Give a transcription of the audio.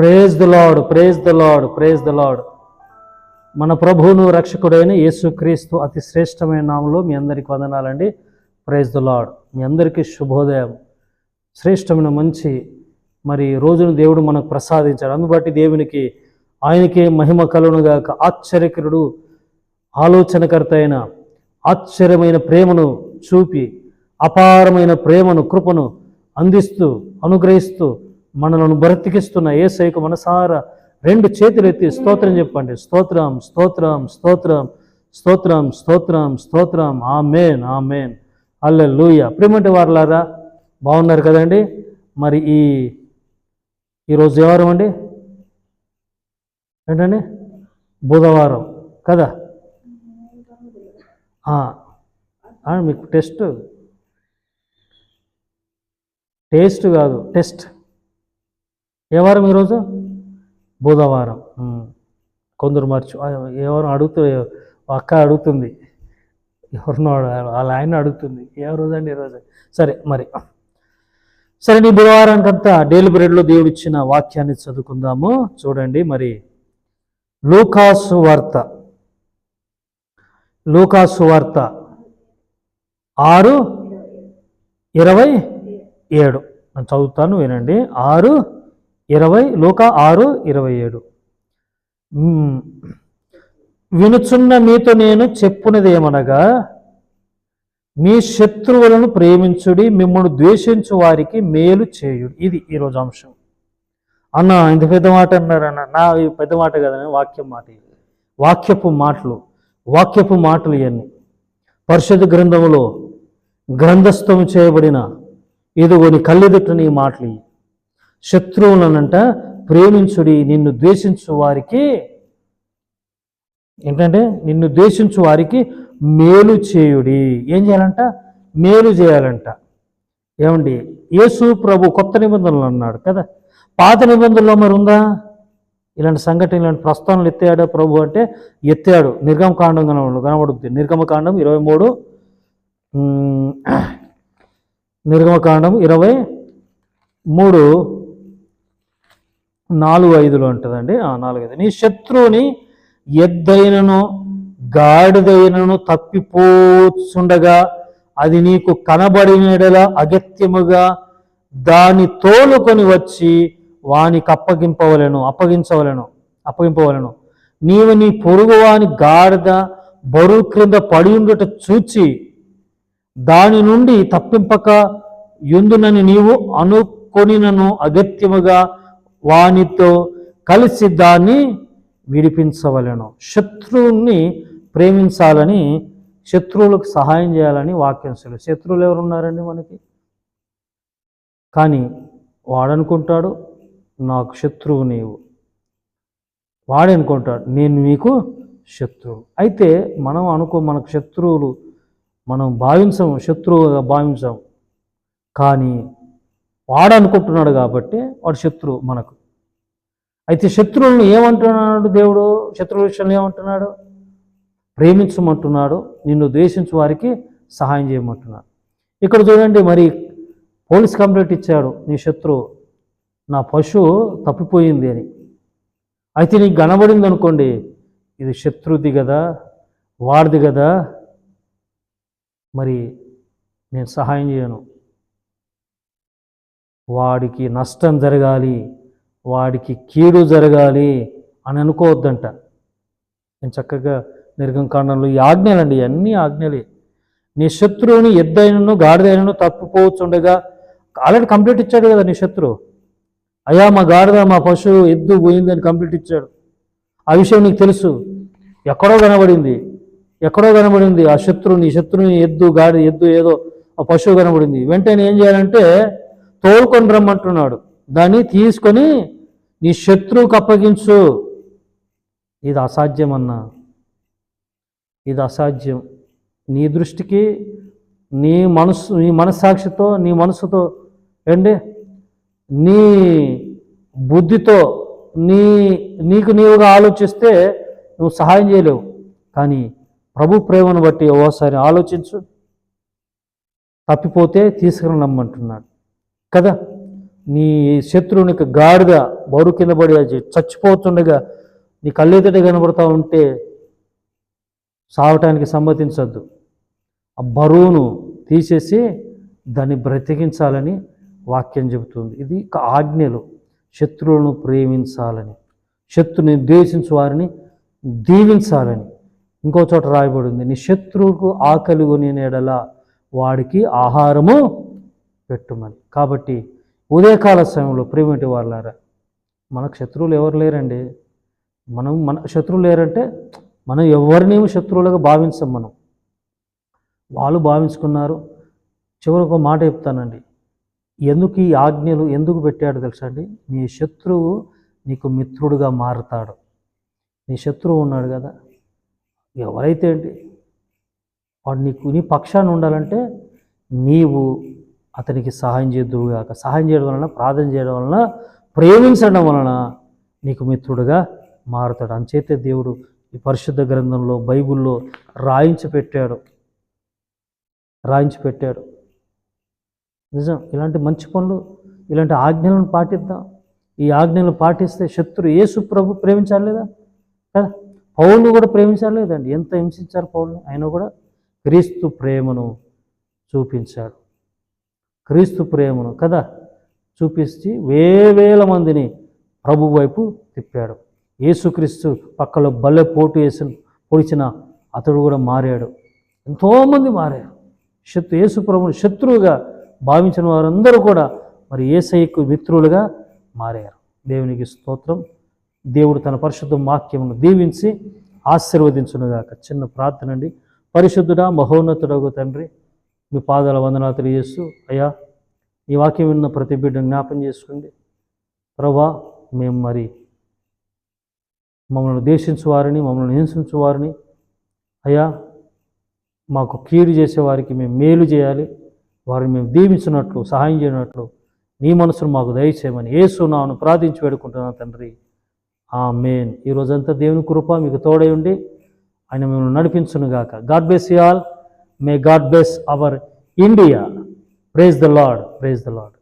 Praise the lord praise the lord praise the lord మన ప్రభువును రక్షకుడైన యేసుక్రీస్తు అతి శ్రేష్టమైన నామంలో మీ అందరికి వందనాలండి. ప్రేజ్ ద లాడ్ మీ అందరికీ శుభోదయం. శ్రేష్టమైన మంచి మరి రోజును దేవుడు మనకు ప్రసాదించాడు. అందుబట్టి దేవునికి ఆయనకే మహిమ కలునుగాక ఆశ్చర్యకరుడు ఆలోచనకర్త అయిన ఆశ్చర్యమైన ప్రేమను చూపి అపారమైన ప్రేమను కృపను అందిస్తూ అనుగ్రహిస్తూ మనలను బ్రతికిస్తున్న ఏసైకు మనసార రెండు చేతులు ఎత్తి స్తోత్రం చెప్పండి. స్తోత్రం స్తోత్రం స్తోత్రం స్తోత్రం స్తోత్రం స్తోత్రం. Amen amen. అల్ల లూయ ప్రేమంటే వారులారా బాగున్నారు కదండి? మరి ఈ ఈరోజు ఏ వారం అండి? ఏంటండి? బుధవారం కదా? మీకు టెస్ట్. టేస్ట్ కాదు టెస్ట్. ఏ వారం ఈరోజు? బుధవారం. కొందరు మర్చి ఆ, ఏ వారం అడుగుతూ అక్క అడుగుతుంది. ఎవరినో వాళ్ళ ఆయన అడుగుతుంది. ఏ రోజు అండి ఈరోజు సరే మరి. సరే నీ బుధవారానికంతా డైలీ బ్రెడ్లో దేవుడు ఇచ్చిన వాక్యాన్ని చదువుకుందాము. చూడండి మరి. లూకాసు వార్త. లూకాసు వార్త. ఆరు ఇరవై ఏడు. నేను చదువుతాను వినండి. ఆరు ఇరవై లోక ఆరు ఇరవై ఏడు. వినుచున్న మీతో నేను చెప్పున్నది ఏమనగా మీ శత్రువులను ప్రేమించుడి మిమ్మల్ని ద్వేషించు వారికి మేలు చేయుడు. ఇది ఈరోజు అంశం. అన్న ఇంత పెద్ద మాట అన్నారన్న నా పెద్ద మాట కదని వాక్యం మాట ఇది. వాక్యపు మాటలు. వాక్యపు మాటలు ఇవన్నీ. పరిషత్ గ్రంథములో గ్రంథస్థం చేయబడిన ఇదిగోని కళ్ళెదుటని ఈ మాటలు ఇవి. శత్రువులనంట ప్రేమించుడి నిన్ను ద్వేషించు వారికి ఏంటంటే నిన్ను ద్వేషించు వారికి మేలు చేయుడి. ఏం చేయాలంట? మేలు చేయాలంట. ఏమండి? యేసు ప్రభు కొత్త నిబంధనలు అన్నాడు కదా. పాత నిబంధనలో మరి ఉందా? ఇలాంటి సంఘటన ఇలాంటి ప్రస్తావనలు ఎత్తాడా ప్రభు అంటే? ఎత్తాడు. నిర్గమకాండం కనబడు కనబడుతుంది నిర్గమకాండం ఇరవై మూడు. నిర్గమకాండం ఇరవై మూడు. నాలుగు ఐదులో ఉంటుందండి. ఆ, నాలుగు ఐదు నీ శత్రువుని ఎద్దైనను గాడిదైనను తప్పిపోచుండగా అది నీకు కనబడినడలా అగత్యముగా దాని తోలుకొని వచ్చి వానికి అప్పగింపవలను అప్పగించవలను అప్పగింపవలను. నీవు నీ పొరుగువాని గాడిద బరువు క్రింద పడి ఉండుట చూచి దాని నుండి తప్పింపక ఎందునని నీవు అనుకొనినను అగత్యముగా వానితో కలిసి దాన్ని విడిపించవలెను. శత్రువుని ప్రేమించాలని శత్రువులకు సహాయం చేయాలని వాక్యం సెలవు. శత్రువులు ఎవరు ఉన్నారండి మనకి? కానీ వాడనుకుంటాడు నాకు శత్రువు నీవు. వాడనుకుంటాడు నేను మీకు శత్రువు. అయితే మనం అనుకో మనకు శత్రువులు మనం భావించము శత్రువుగా భావించాం కానీ వాడనుకుంటున్నాడు కాబట్టి వాడు శత్రువు మనకు. అయితే శత్రువులను ఏమంటున్నాడు దేవుడు? శత్రువుల విషయంలో ఏమంటున్నాడు? ప్రేమించమంటున్నాడు నిన్ను ద్వేషించు వారికి సహాయం చేయమంటున్నాడు. ఇక్కడ చూడండి మరి పోలీస్ కంప్లైంట్ ఇచ్చాడు నీ శత్రువు నా పశువు తప్పిపోయింది అని. అయితే నీకు కనబడింది అనుకోండి ఇది శత్రుది కదా వాడిది కదా మరి నేను సహాయం చేయను. వాడికి నష్టం జరగాలి వాడికి కీడు జరగాలి అని అనుకోవద్దంట. నేను చక్కగా నిర్గంకాండంలో ఈ ఆజ్ఞలండి అన్ని ఆజ్ఞలే. నీ శత్రువుని ఎద్దైనను గాడిదైనను తప్పిపోవచ్చుండగా ఆల్రెడీ కంప్లీట్ ఇచ్చాడు కదా నీ శత్రువు అయ్యా మా గాడిద మా పశువు ఎద్దు పోయిందని కంప్లీట్ ఇచ్చాడు. ఆ విషయం నీకు తెలుసు. ఎక్కడో కనబడింది. ఎక్కడో కనబడింది. ఆ శత్రువు నీ శత్రువుని ఎద్దు గాడి ఎద్దు ఏదో ఆ పశువు కనబడింది. వెంటనే ఏం చేయాలంటే తోలుకొని రమ్మంటున్నాడు. దాన్ని తీసుకొని నీ శత్రువుకు అప్పగించు. ఇది అసాధ్యం అన్నా ఇది అసాధ్యం. నీ దృష్టికి నీ మనసు నీ మనస్సాక్షితో నీ మనసుతో ఏంటి? నీ బుద్ధితో నీ నీకు నీవుగా ఆలోచిస్తే నువ్వు సహాయం చేయలేవు. కానీ ప్రభు ప్రేమను బట్టి ఓసారి ఆలోచించు. తప్పిపోతే తీసుకుని రమ్మంటున్నాడు. కదా? నీ శత్రువునికి గాడిద బరువు కింద పడి అది చచ్చిపోతుండగా నీ కళ్ళెదుట కనబడతా ఉంటే సావటానికి సమ్మతించద్దు. ఆ బరువును తీసేసి దాన్ని బ్రతికించాలని వాక్యం చెబుతుంది. ఇది ఆజ్ఞలు. శత్రువులను ప్రేమించాలని శత్రుని ద్వేషించు వారిని దీవించాలని ఇంకో చోట రాయబడింది. నీ శత్రువుకు ఆకలి కొని ఎడల వాడికి ఆహారము పెట్టుమని. కాబట్టి ఉదయకాల సమయంలో ప్రేమటి వాళ్ళారా మనకు శత్రువులు ఎవరు లేరండి? మనం మన శత్రువులు లేరంటే మనం ఎవరిని శత్రువులుగా భావించం మనం? వాళ్ళు భావించుకున్నారు. చివరికి ఒక మాట చెప్తానండి. ఎందుకు ఈ ఆజ్ఞలు ఎందుకు పెట్టాడు తెలుసా అండి? నీ శత్రువు నీకు మిత్రుడుగా మారుతాడు. నీ శత్రువు ఉన్నాడు కదా. ఎవరైతే ఏంటి వాడు నీకు నీ పక్షాన్ని ఉండాలంటే నీవు అతనికి సహాయం చేద్దువుగాక సహాయం చేయడం వలన ప్రార్థన చేయడం వలన ప్రేమించడం వలన నీకు మిత్రుడుగా మారుతాడు. అంచేతే దేవుడు ఈ పరిశుద్ధ గ్రంథంలో బైబిల్లో రాయించి పెట్టాడు. రాయించి పెట్టాడు. నిజం. ఇలాంటి మంచి పనులు ఇలాంటి ఆజ్ఞలను పాటిద్దాం. ఈ ఆజ్ఞలను పాటిస్తే శత్రు యేసు ప్రభు ప్రేమించాలి లేదా? కదా? పౌలు కూడా ప్రేమించాలి లేదండి. ఎంత హింసించారు పౌల్ని? ఆయన కూడా క్రీస్తు ప్రేమను చూపించాడు. క్రీస్తు ప్రేమను కదా చూపించి వేవేల మందిని ప్రభు వైపు తిప్పాడు. యేసుక్రీస్తు పక్కలో బల్లె పోటు వేసి పొడిచిన అతడు కూడా మారాడు. ఎంతోమంది మారారు. శత్రు యేసు ప్రభుని శత్రువుగా భావించిన వారందరూ కూడా మరి ఏసైకు మిత్రులుగా మారారు. దేవునికి స్తోత్రం. దేవుడు తన పరిశుద్ధ వాక్యమును దీవించి ఆశీర్వదించునుగాక. చిన్న ప్రార్థన అండి. పరిశుద్ధుడా మహోన్నతుడగు తండ్రి మీ పాదాల వందనాలు తెలియజేస్తూ అయ్యా ఈ వాక్యం విన్న ప్రతి బిడ్డను జ్ఞాపం చేసుకోండి. ప్రభా మేము మరి మమ్మల్ని దేశించు వారిని మమ్మల్ని హింసించువారిని. అయ్యా మాకు కీడు చేసే వారికి మేము మేలు చేయాలి. వారిని మేము దీవించినట్లు సహాయం చేయనట్లు నీ మనసును మాకు దయచేయమని ఏసు నాను ప్రార్థించి వేడుకుంటున్నాను తండ్రి. ఆ మెయిన్ ఈ రోజంతా దేవుని కృప మీకు తోడై ఉండి ఆయన మిమ్మల్ని నడిపించునుగాక. God bless all. May God bless our India. Praise the Lord. Praise the Lord.